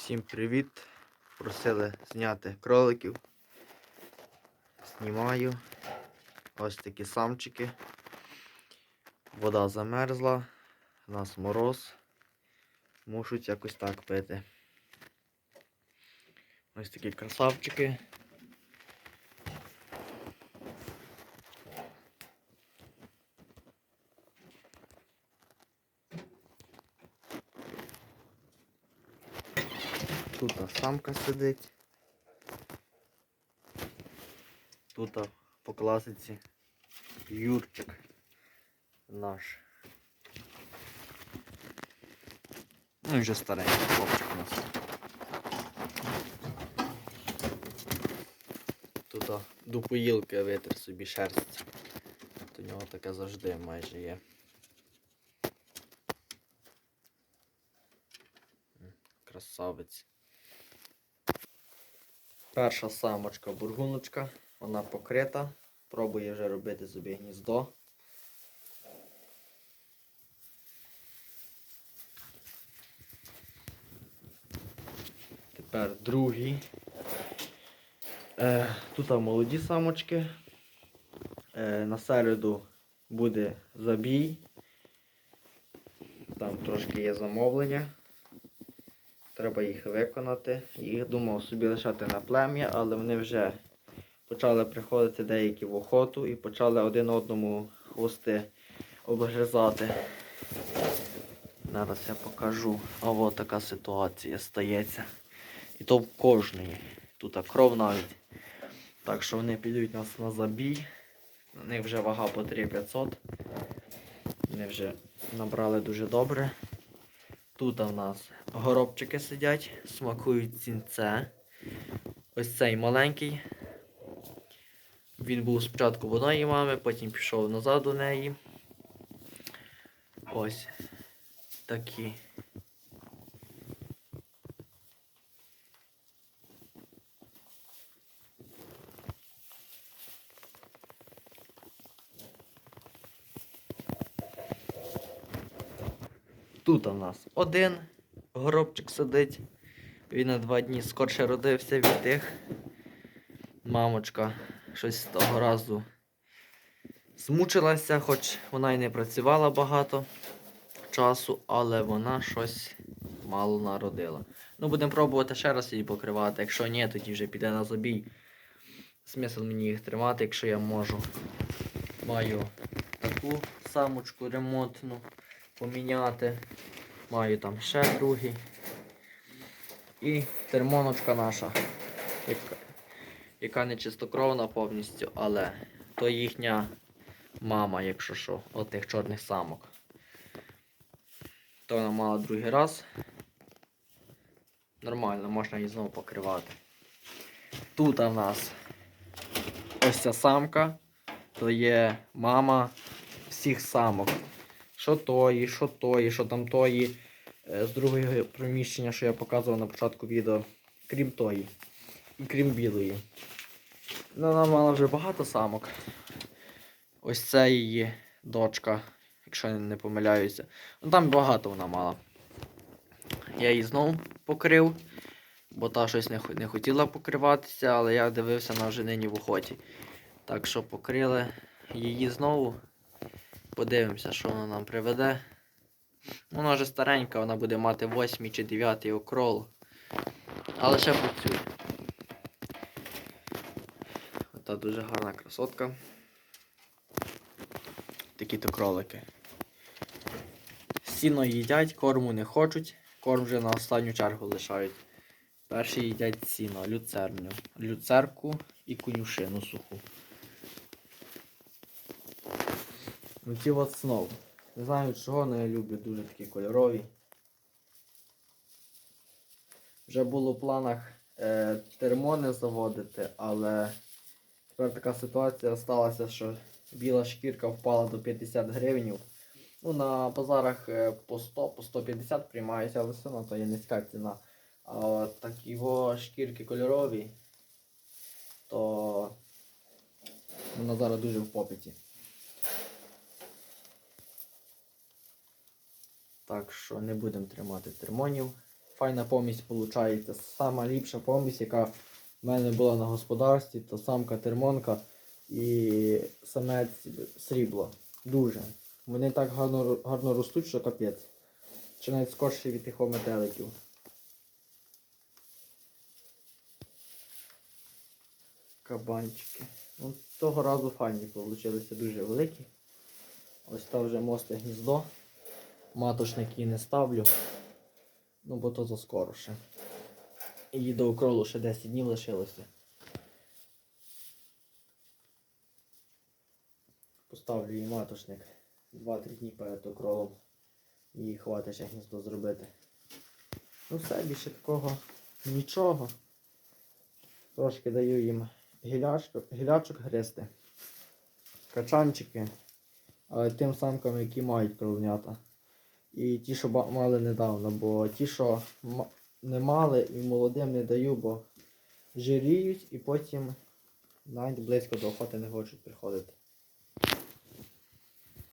Всім привіт! Просили зняти кроликів. Знімаю. Ось такі самчики. Вода замерзла, у нас мороз. Мушуть якось так пити. Ось такі красавчики. Тут самка сидить. Тут по класиці Юрчик наш. Ну і вже старенький хлопчик у нас. Тут до поїлки витер собі шерсть. От у нього таке завжди майже є. Красавець. Перша самочка бургуночка, вона покрита, пробує вже робити собі гніздо. Тепер другий. Е, тут молоді самочки. Е, на середу буде забій. Там трошки є замовлення. Треба їх виконати. Їх думав собі лишати на плем'я, але вони вже почали приходити деякі в охоту і почали один одному хвости обгризати. Зараз я покажу. А от така ситуація стається. І то в кожної. Тут кров навіть. Так що вони підуть нас на забій. На них вже вага по 3500. Вони вже набрали дуже добре. Тут у нас горобчики сидять, смакують цінце. Ось цей маленький. Він був спочатку в одної мами, потім пішов назад до неї. Ось такі. Тут у нас один горобчик сидить. Він на два дні скорше родився від тих. Мамочка щось з того разу змучилася, хоч вона й не працювала багато часу, але вона щось мало народила. Ну, будемо пробувати ще раз її покривати. Якщо ні, тоді вже піде на забій. Смисл мені їх тримати, якщо я можу. Маю таку самочку ремонтну поміняти. Маю там ще другий. І термоночка наша, яка, яка не чистокровна повністю, але то їхня мама, якщо що, от тих чорних самок. То вона мала другий раз. Нормально, можна її знову покривати. Тут в нас ось ця самка, то є мама всіх самок. Що тої, що тої, що там тої. Е, З другого приміщення, що я показував на початку відео, крім тої. І крім білої. Ну, Вона мала вже багато самок. Ось це її дочка, якщо я не помиляюся. Ну там багато вона мала. Я її знову покрив, бо та щось не, хотіла покриватися, але я дивився на оженині в охоті. Так що покрили її знову. Подивимося, що вона нам приведе. Вона вже старенька, вона буде мати 8 чи 9 окрол. Але ще працює. Ота дуже гарна красотка. Такі-то кролики. Сіно їдять, корму не хочуть, корм вже на останню чергу лишають. Перші їдять сіно, люцерню, люцерку і конюшину суху. Ну ті от знов. Не знаю чого, але я люблю дуже такі кольорові. Вже було в планах е, термони заводити, але тепер така ситуація сталася, що біла шкірка впала до 50 гривень. Ну, на базарах е, по 100, по 150 приймаються, але все одно то є низька ціна. А от такі його шкірки кольорові, то вона зараз дуже в попиті. Так що не будемо тримати термонів. файна помість виходить. Сама ліпша помість, яка в мене була на господарстві, то самка термонка і самець срібло. Дуже. Вони так гарно, гарно ростуть, що капець. Чи навіть скорше від тих метеликів. Кабанчики. Ну, того разу файні получилися дуже великі. Ось там вже мосте гніздо. Матошники не ставлю. Ну, бо то заскоро ще. І до укролу ще 10 днів лишилося. Поставлю їй матошник 2-3 дні перед укролом. І хватить ще гніздо зробити. Ну все, більше такого нічого. Трошки даю їм гілячок, гілячок гристи. Качанчики. Але тим самкам, які мають кровнята. І ті, що мали недавно, бо ті, що не мали і молодим не даю, бо жиріють і потім навіть близько до охоти не хочуть приходити.